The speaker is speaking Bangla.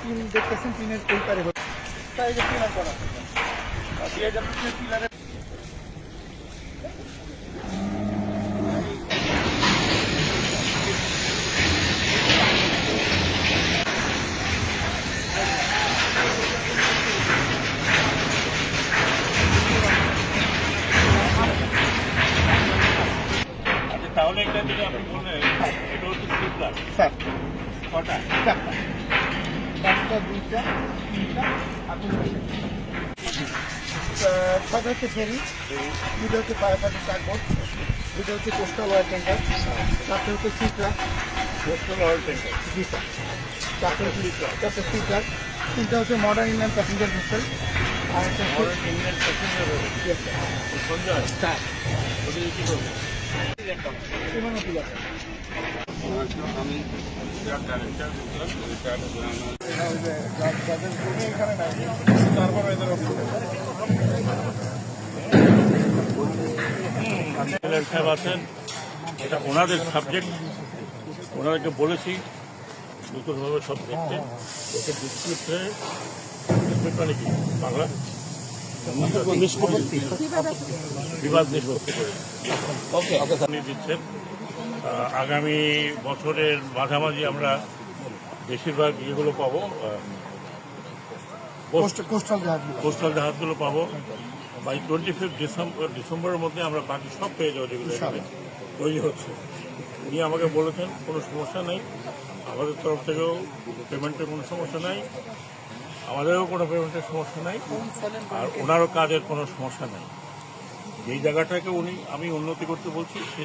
টিন দেখতেছেন টিনের ওই পারে হচ্ছে তাই যে পিলার করা দিয়ে যাবে পিলারে তাহলে এটা যেটা আপনি বললেন এটা হচ্ছে সিপ্লার স্যার। কটা? চারটা একটা দুইটা তিনটা আর ছটা হচ্ছে ফেরি। দুটো হচ্ছে ফাইটার চারবোর্ড দুটো হচ্ছে কোস্টাল ওয়ার ট্যাঙ্কার চারটে হচ্ছে সিটরা coastal oil tanker ji sir. চারটে হচ্ছে চারটে সিটার তিনটা হচ্ছে মডার্ন ইন্ডিয়ান প্যাসেঞ্জার ভেসেল আর একটা ইন্ডিয়ান প্যাসেঞ্জার. সঞ্জয় স্যার। ওদের কি করবে বিমান পিলার আমি তারপর সাহেব আছেন এটা ওনাদের সাবজেক্ট ওনাদেরকে বলেছি নতুনভাবে সব দেখতে ওকে মানে কি বাংলা নিষ্পত্তি বিবাদ নিষ্পত্তি করে ওকে ওকে উনি দিচ্ছেন আগামী বছরের মাঝামাঝি আমরা বেশিরভাগ ইয়েগুলো পাবো কোস্টাল জাহাজগুলো। কোস্টাল জাহাজগুলো পাবো। বাই টোয়েন্টি ফিফথ ডিসেম্বর ডিসেম্বরের মধ্যে আমরা বাকি সব পেয়ে যাব যেগুলো তৈরি হচ্ছে। উনি আমাকে বলেছেন কোনো সমস্যা নেই। আমাদের তরফ থেকেও পেমেন্টের কোনো সমস্যা নাই। আমাদেরও কোনো পেমেন্টের সমস্যা নাই। আর ওনারও কাজের কোনো সমস্যা নাই। যেই জায়গাটাকে উনি, আমি উন্নতি করতে বলছি